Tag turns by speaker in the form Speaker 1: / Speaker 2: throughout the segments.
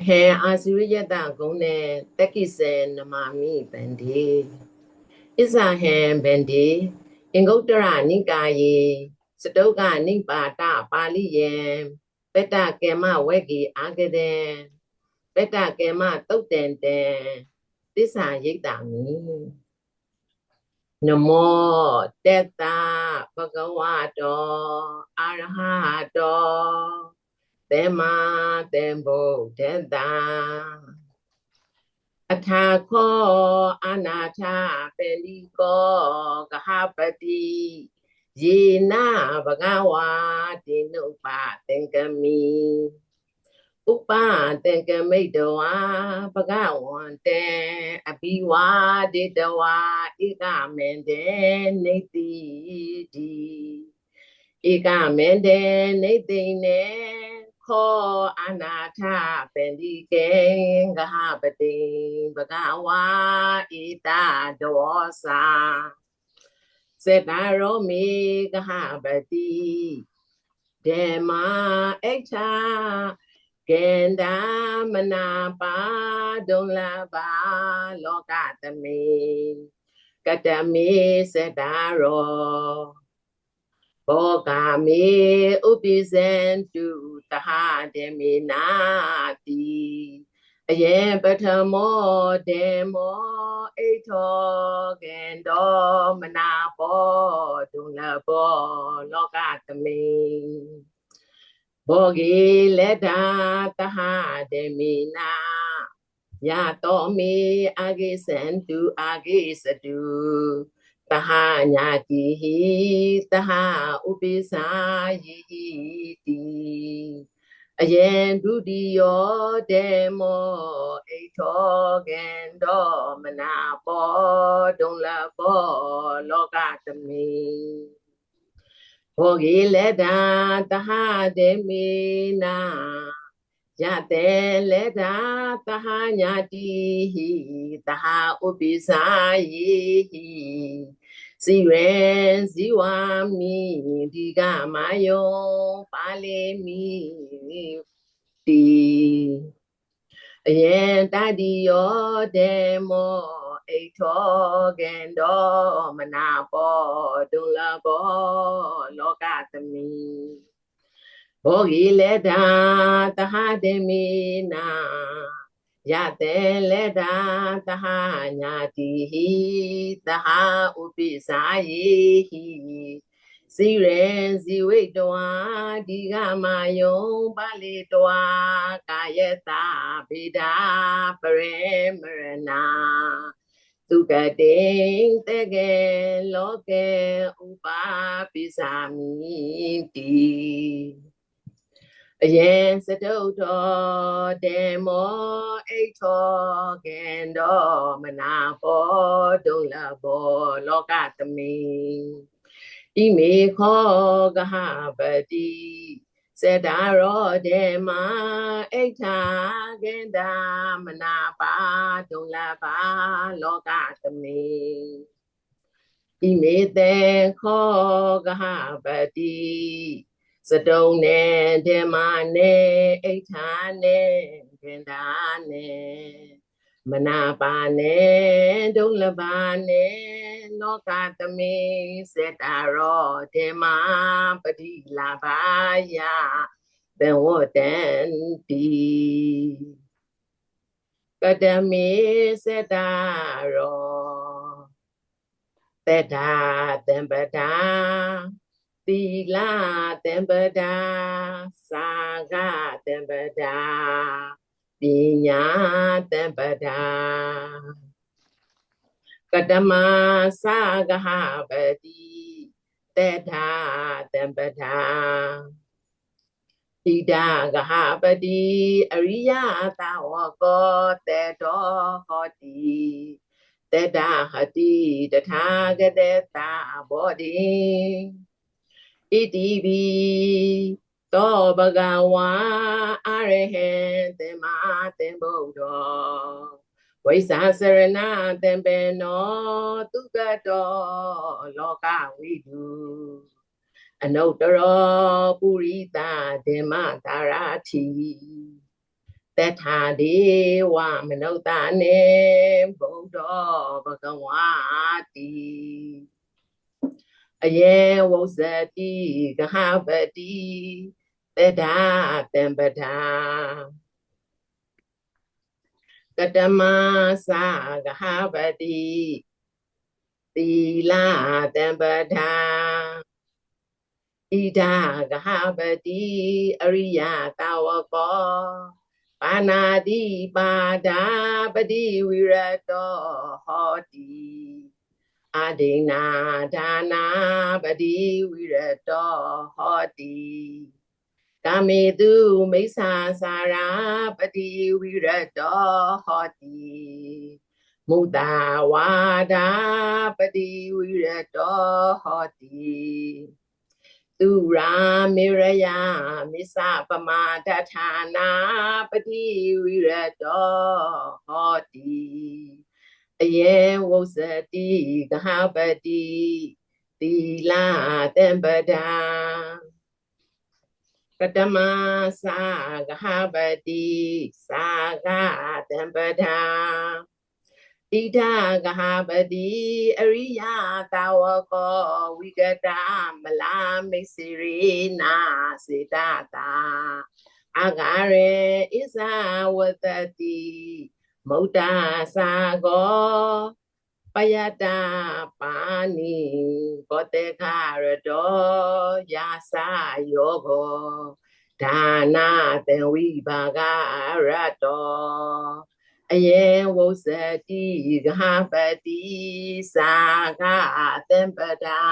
Speaker 1: ဟေအာစုရယတဂုံနဲ့တက္ကိစေနမာမိဗန္ဒီဣဇာဟံဗန္ဒီအင်္ဂုတ္တရနိကာယေစတုကနိပါတပါဠိယံပတ္တကေမဝေဂီအာဂဒေပတ္တကေမတုတ်တန်တံသစ္စာရိတ်တာမိနမောတတ္တဘဂဝတောအာရဟတော သေမာသေဗုဒ္ဓတ္တအထာခောအနာထပေလီကောကဟပတိယေနဘဂဝါတိနုပသင်္ကမိဥပသင်္ကမိတဝါဘဂဝန္တေအဘိဝါဒေတဝါဧကမေန္တေနေတိတိဧကမေန္တေနေတိနေ ခောအနာထပန္တိကေငဟပတိဘဂဝါဣတာဒောစာစေတရောမေကဟပတိဒေမအိဋ္ဌာကေန္ဒမနာပါဒုံလပါလောကတမေကတမေစေတရော ဘောဂာမေဥပိဇန္တုတဟဒေမေနာတိအယေပထမောဒေမောအိထောကေန္တောမနာပောဒုလဘောလောကသမိဘောဂေလက်တာတဟဒေမေနာယတောမေအာဂေစန္တုအာဂေစတု တဟညာတိဟိတဟဥပိစာယိတိအ ယံဒုတိယောဒေမောအိထောကေန္တောမနာပောဒုံလပောလောကတမိဘောဂိလက်တာတဟဒေမေနာယတေလက်တာတဟညာတိဟိတဟဥပိစာယိဟိစီရေဇီဝမိဒီကမယောပါလေမိတီအယေတတိယောဒေမောအိထောကေန္တောမနာပောဒုလဘောလောကသမိ ಹೋಗಿಲೆದಾ ತಹಾದೆಮೀನಾ ಯಾತೆಲೆದಾ ತಹಾ ಜ್ಞಾತಿಹಿ ತಹಾ ಉಪಿಸಾಯೇಹಿ ಸಿರೆಸಿವೆಟ್ವಾ ದಿಗಮಯೋ ಬಲಿಟ್ವಾ ಕಾಯತಾ ಬಿಡಾ ಪ್ರೇಮರಣಾ Tukating tegen loke upa pisamiti. သဟဥပိစာယေဟိစီရေဇီဝိတဝါဒီကမာယုံပါဠိတဝါကာယတာဗေဒာပရေမရဏသုကတိတေကေလောကေဥပါပိစာမိတိအယံစတုထောတေမောအိထောကေန္တောမနာပောဒုလဘောလောကတမိဣမေခောကဟပတိစေတာရောဒေမအိဋ္ဌာကေန္တာမနာပါဒုလပါလောကတမိဣမေတေခောကဟပတိ စတုံနဲ့ဓမ္မနဲ့အိဋ္ဌာနဲ့ခန္ဓာနဲ့မနာပါနဲ့ဒုလပါနဲ့လောကသမိစေတာရောဓမ္မပတိလာပါယဘဝတန်တိကတမေစေတာရောတတာတံပတာ သီလတံပဒါစာကတံပဒါပညာတံပဒါကတမစာကဟပတိတေထာတံပဒါတိတာကဟပတိအရိယသာဝကောတေတောဟောတိတေတာဟတိတထာဂတေတာဘောတိ ဣတိပိသောဘဂဝါအရဟံသမ္မာသမ္ဗုဒ္ဓောဝိသစရဏသံပေနောသူကတောလောကဝိတုအနုတ္တရောပုရိသဓမ္မတာရတိတထာဒေဝမနုဿာနေဗုဒ္ဓဘဂဝါတိ အယေဝုဇတိကဟပတိတဒါတံပဒါကတမသာကဟပတိသီလတံပဒါဣဒကဟပတိအရိယတာဝကောပါဏာတိပါဒာပတိဝိရတောဟောတိ အဒိနာဒါနာပတိဝိရတောဟောတိကာမေတုမိစ္ဆာစာရာပတိဝိရတောဟောတိမုဒ္ဒဝါဒာပတိဝိရတောဟောတိသူရာမေရယမစ္ဆပမာဒဌာနာပတိဝိရတောဟောတိ အယေဝုဇတိကဟပတိသီလတံပဒာကတမသာကဟပတိသာကတံပဒာဣဒဂဟပတိအရိယတာဝကောဝိကတာမလာမိတ်စီရိနာစေတတာအဂရေဣဇဝတတိ မௌတသာကောပယတာပါဏိဘောတေခရတောယာစာယောဘောဒါနာတေဝိဘာဂရတောအယေဝုဇတိဂဟပတိသာဂသံပဒာ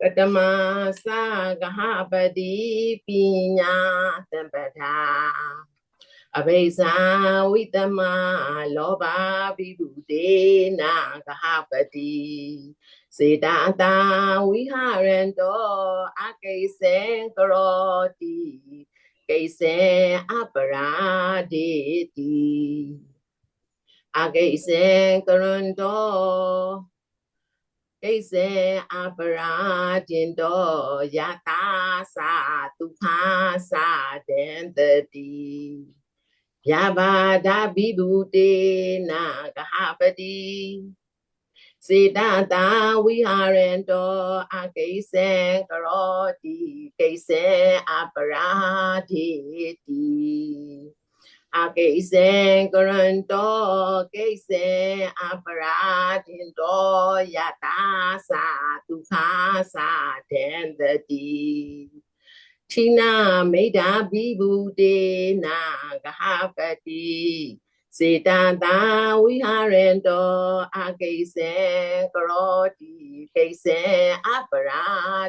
Speaker 1: ကတမသာဂဟပတိပညာသံပဒာ အဘိဇာဝိတမလောဘပိပုတေနာဂဟပတိစေတတာဝိဟရန္တောအကိစေကရောတိကိစေအပရာဒေတိအကိစေကရွန်တောကိစေအပရာကျင်တောယတာသာဒုက္ခသာတန်တတိယဘာဒဘိဗုတေနာကဟပတိစေတ တာဝိဟာရန္တောအကိစေကရောတိကိစေအပရာ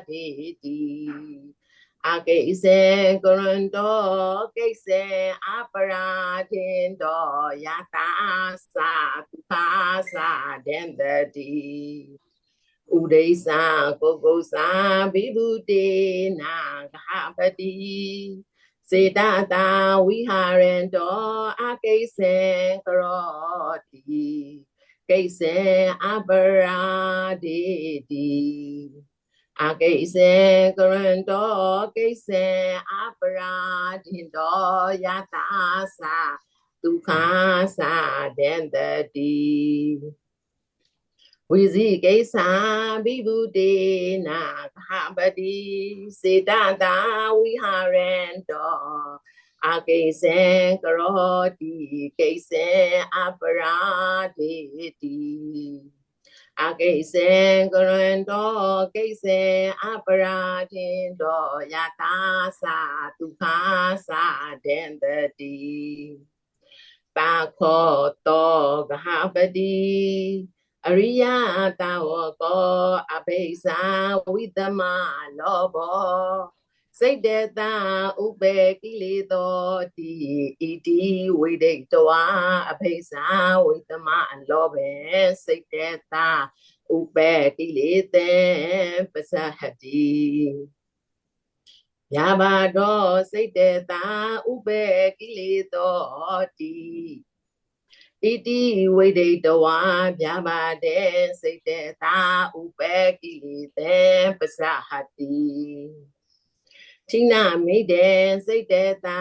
Speaker 1: တိတိအကိစေကရန္တောကိစေအပရာတိတောယတာ ဥဒိသကိုကုသဘိဗုတေနာဂဟပတိစေတတာဝိဟာရန္တောအကိစေကရောတိကိစေအပရာဒေတိအကိစေကရန္တောကိစေအပရာဒိတောယတာသာဒုက္ခသာဒန္တတိ ဝိဇိကိစ္ဆာဘိဗုတေနာခပတိစေတတာဝိဟာရန္တောအကိစေကရောတိကိစေအပရာဒေတိအကိစေကရန္တောကိစေအပရာတင်တောယတာသာဒုက္ခသာဒန္တတိတာခောတောဂဟပတိ အရိယတာဝကောအဘိဇာဝိတမလောဘောစိတ်တေတာဥပေကိလေသောတိဣတိဝိဒိတဝါအဘိဇာဝိတမလောဘေစိတ်တေတာဥပေကိလေသေပစဟတိယဘာတောစိတ်တေတာဥပေကိလေသောတိ ဣတိဝိဒိတဝါဗျာပါတဲ့စိတ်တဲ့သာဥပကိလေသေပစဟတိထိနာမိတဲ့စိတ်တေတာ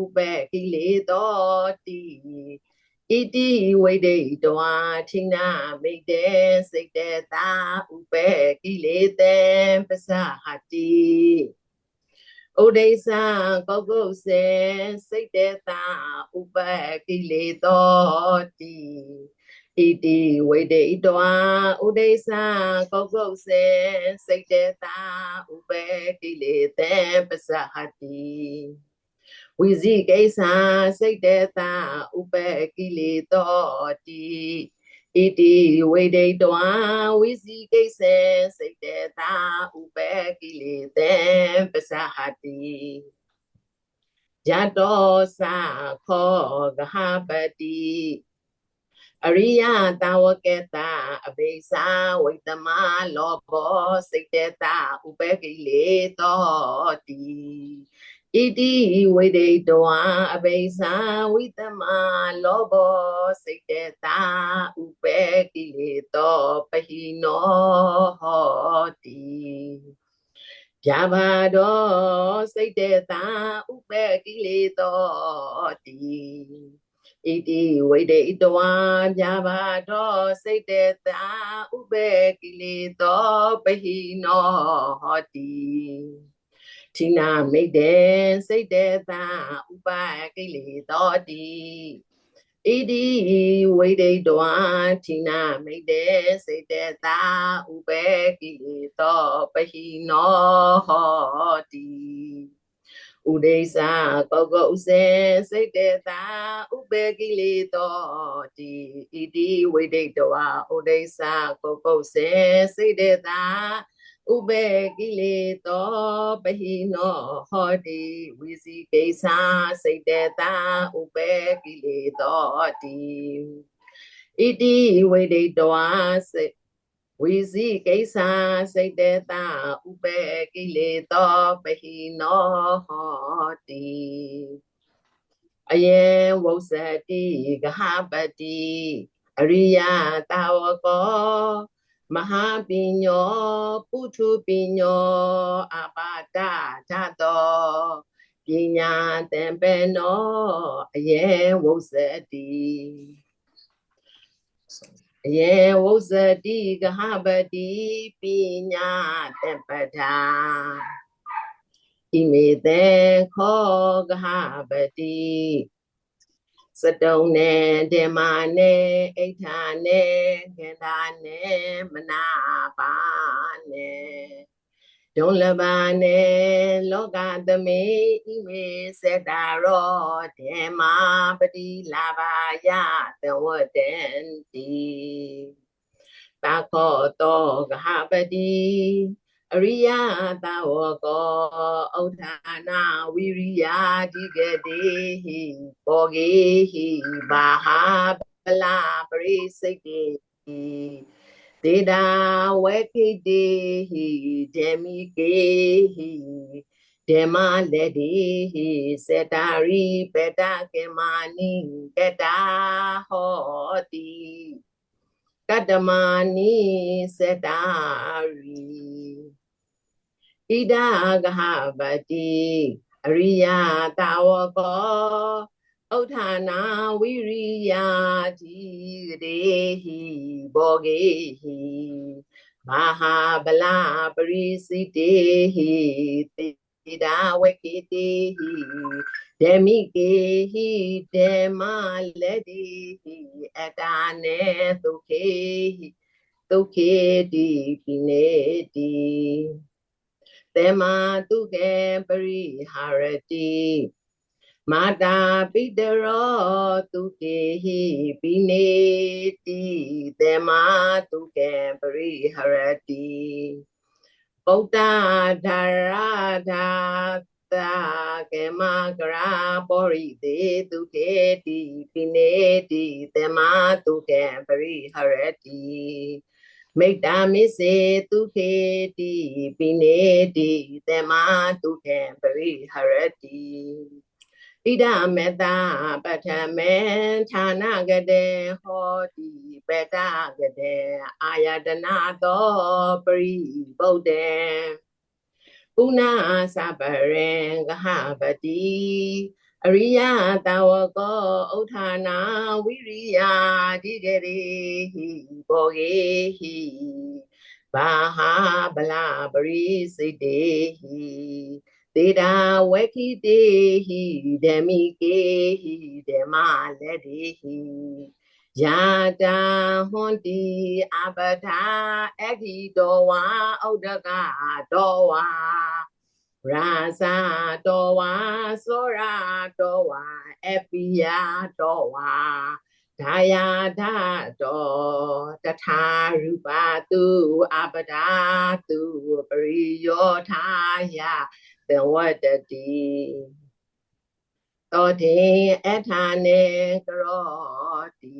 Speaker 1: ဥပကိလေသောတိဣတိဝိဒိတောထိနာမိတဲ့စိတ်တေတာဥပကိလေသံပစဟတိ ဥဒိသကောကုစေစိတ်တေတာဥပကိလေသောတိဣတိဝိတေတဝါဥဒိသကောကုတ်စေစိတ်တေတာဥပေကိလေသေပစဟတိဝိဇိကိစ္စစိတ်တေတာဥပေကိလေတောတိ ဣတိဝိတေတဝါဝိဇိကိစ္စစိတ်တေတာဥပေကိလေသေပစဟတိယတောသခောဂဟပတိအရိယတာဝကေတာအဘိစာဝိတမလောဘောစိတ်တေတာဥပကိလေတောတိဣတိဝိဒေတောအဘိစာဝိတမလောဘောစိတ်တေတာဥပ ကိလေတောပဟိနောဟောတိပြဘာတော်စိတ်တေတာဥပကိလေတောတိဣတိဝိတေတဝါမြာဘာတော်စိတ်တေတာဥပေကိလေသောပဟိနောဟောတိထိနာမိတ်တေစိတ်တေတာဥပကိလေသောတိ ဣတိဝိတေတဝါထိနာမိတ်တေစိတ်တေတာဥပေကိလေသောပဟိနောဟောတိဥဒိစ္စကောကောဥစေစိတ်တေတာဥပေကိလေတောတိဣတိဝိဒိတဝဥဒိစ္စကောကောစေစိတ်တေတာ ဥပေကိလေတောပဟိနောဟောတိဝိစီကိစ္စစိတ်တေတာဥပေကိလေတောတိဣတိဝိဒိတဝစိတ်ဝိဇိကိစ္စစိတ်တေတာဥပေကိလေသောပဟိနောဟောတိအယေဝုဇတိဂဟပတိအရိယတာဝကော မဟာပညောပုထုပညောအပါဒဓာတောပညာတံပေနောအယေဝုဇတိယေဝုဇတိကဟပတိပညာတပတာဣမေတေခောကဟပတိ စတုံနေဒေမာနေအိဋ္ဌာနေခေတာနေမနာပါနေဒုံလဘာနေလောကသမေဣမေစတာရောဒေမာပတိလာဘာယသဝတန်တိတာခောတောကဟပတိ အရိယသာဝကောဥဒ္ဌာနာဝိရိယတိကတိဟိဘောဂေဟိဘာဟာပလာပရိစိတ်တိတေတာဝေခိတေဟိဒေမိကေဟိဒေမလက်ဒီဟိစေတာရိပတကေမာနိကတာဟောတိကတမနိစေတာရိ ဣဒဂဟပတိအရိယတာဝကောဥထာနာဝိရိယတိရေဟိဘောဂေဟိမဟာဗလာပရိစိတေဟိတေဒါဝကေတေဟိဒေမိကေဟိဒေမလက်တိဟိအတာနေသုခေဟိသုခေတိပိနေတိ တေမတုကေပရိဟာရတိမာတာပိတရောသူကေဟိပိနေတိတေမာသူကေပရိဟရတိပုဒ္ဒဓာရဓာတာကေမကရာပောရိတေသူကေတိပိနေတိတေမာသူကေပရိဟရတိ မိတ္တာမိစေသူခေတိပိနေတိတေမာသူကေပရိဟရတိဣဒမေတ္တာပထမေဌာနကတေဟောတိပတကတေအာယတနာသောပရိဗုဒ္ဓေပုဏ္ဏသဗ္ဗရေကဟပတိ အရိယတဝကောဥထာနာဝိရိယတိကရေဟိဘောဂေဟိဘာဟာဗလာပရိစိတေဟိသေတာဝေခိတေဟိဓမိကေဟိဓမ္မလက်တေဟိယာတာဟွန်တိအပထာအခိတောဝါဥဒကတောဝါ ရာဇာတောဝါသောရာတောဝါအပိယတောဝါဒါယာဒတောတထာရူပတုအပဒါတုပရိယောထာယသဝတ္တိတောတေအထာနေကရောတိ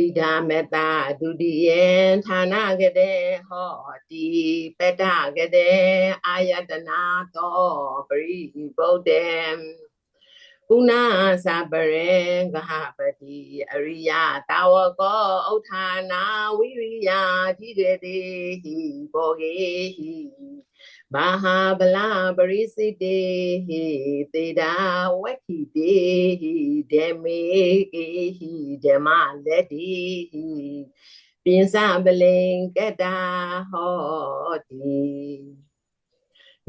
Speaker 1: ဣဒာမေတ္တာဒုတိယဌာနကတဲ့ဟောတိပတ္တကတဲ့အာယတနာတောပရိဗုဒ္ဓံကုဏသပရေကဟပတိအရိယတာဝကောဥထာနာဝိရိယတိတေဟိဘောဂေဟိ မဟာဗလာပရိစိတေဟိသေတာဝက္ခိတေဟိဓမေကေဟိဓမ္မလက်တိဟိပိစပလင်ကတာဟောတိ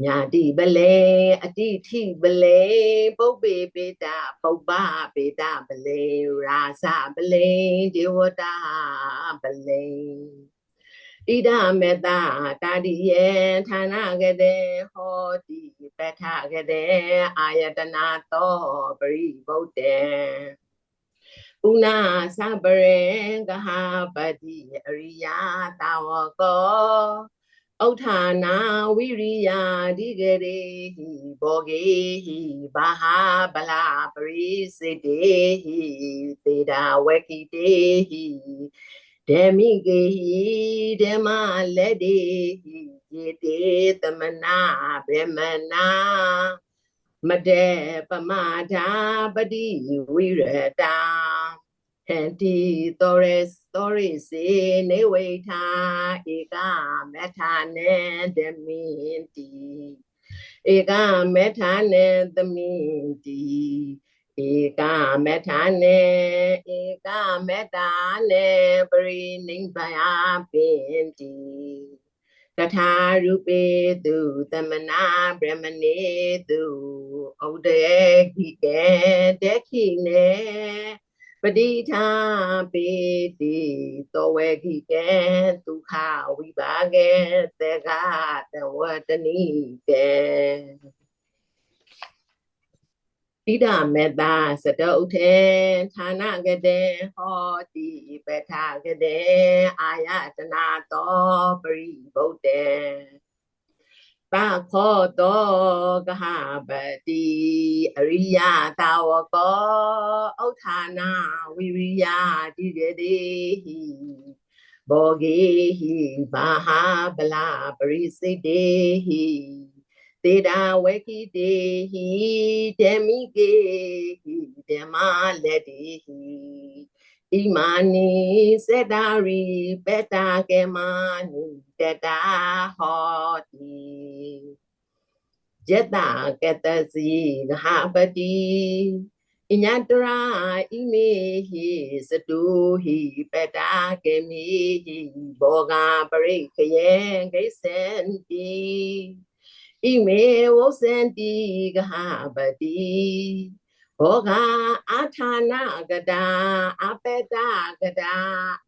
Speaker 1: ညာတိပလေအတိထိပလေပုပ္ပေပေတာပုပ္ပပေတာပလေရာဇပလေဒေဝတာပလေ ဣဒမေတ္တာတာတိယေဌာနကတဲ့ဟောတိပဋ္ဌကတဲ့အာယတနာတောပရိဗုဒ္ဓံဥနာသပရေကဟာပတိအရိယတာဝကောဥထာနာဝိရိယဒီဂရေဟိဘောဂေဟိဘာဟာဗလာပရိစိတေဟိသေတာဝကိတေဟိ ဓမိကေဟိဓမ္မလက်တေဟိယေတေသမနာဗေမနာမတေပမထာပတိဝိရတာဟန္တိသောရစသောရိစေနေဝိထာဧကမေထာနေဓမိတိဧကမေထာနေသမိတိ ဧကမေထာနေဧကမေတာနေပရိနိဗ္ဗာန်ပင်တိတထာရူပေတုသမနာဗြဟ္မနေတုဩဒေခိကေတခိနေပတိထာပေတိသောဝေခိကေဒုက္ခဝိပါကေတေကတဝတနိကေ တိဒမေတ္တာစတုထေဌာနကတဲ့ဟောတိပဋ္ဌကတဲ့အာယတနာတောပရိဗုဒ္ဓေပခောတောကဟပတိအရိယတာဝကောဥထာနာဝိရိယတိရတိဟိဘောဂေဟိဘာဟာဗလာပရိစိတေဟိ သေတာဝေကိတေဟိဓမိကေဟိဓမ္မလက်တိဟိဣမာနိစေတာရိပတ္တာကေမာနိတတာဟောတိယတကတစီငဟာပတိအညတရာဣမေဟိစတုဟိပတ္တာကေမိဟိဘောဂပရိခယေဂိသန္တိ ဣမေဝုစန္တိကဟာပတိဘောဂအာထာနာကတာအပတကတာ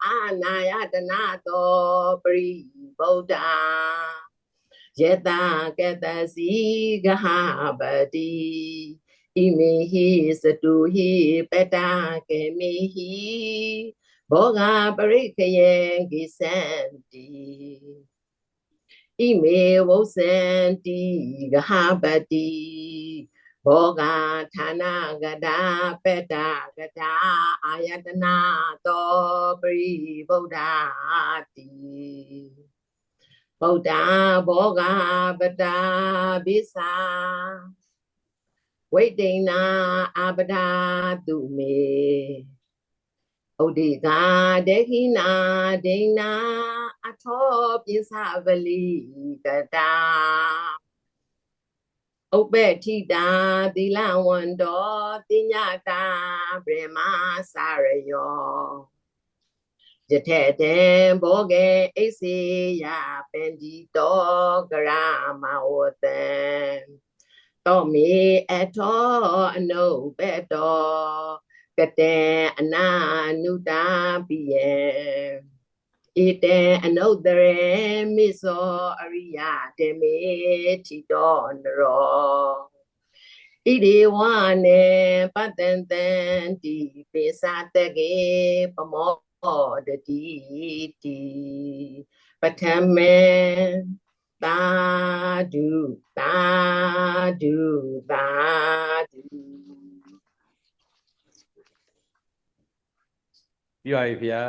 Speaker 1: အာနာယတနာတောပရိဗုဒ္ဓယတကတစီကဟာပတိဣမေဟိစတုဟိပတကေမေဟိဘောဂပရိခယေကိသန္တိ ဣမေဝုစန္တိကဟာပတိဘောဂဌာနကတာပတ္တကတာအာယတနာတောပရိဗုဒ္ဓတိဗုဒ္ဓဘောဂပတ္တာဘိသာဝိတိဏအာပဒာတုမေဥဒိကာဒေခိနာဒိဏအထောပိစဗလီကတာဥပ္ပထိတာသီလဝန္တောတိညတာဗြဟ္မာစာရယောယထေတေဘောဂေအိစေယပန္တိတောကရမဝတံတောမေအထောအနုပတောကတေအနာနုတာပိယေ ဣတေအနုတရေမိသောအရိယတေမေတိတောနရောဣဒေဝနေပတ္တံတံတိပိသတကေပမောတတိတိပထမေသာဓုသာဓုသာဓု
Speaker 2: ပြီးပါပြီဗျာ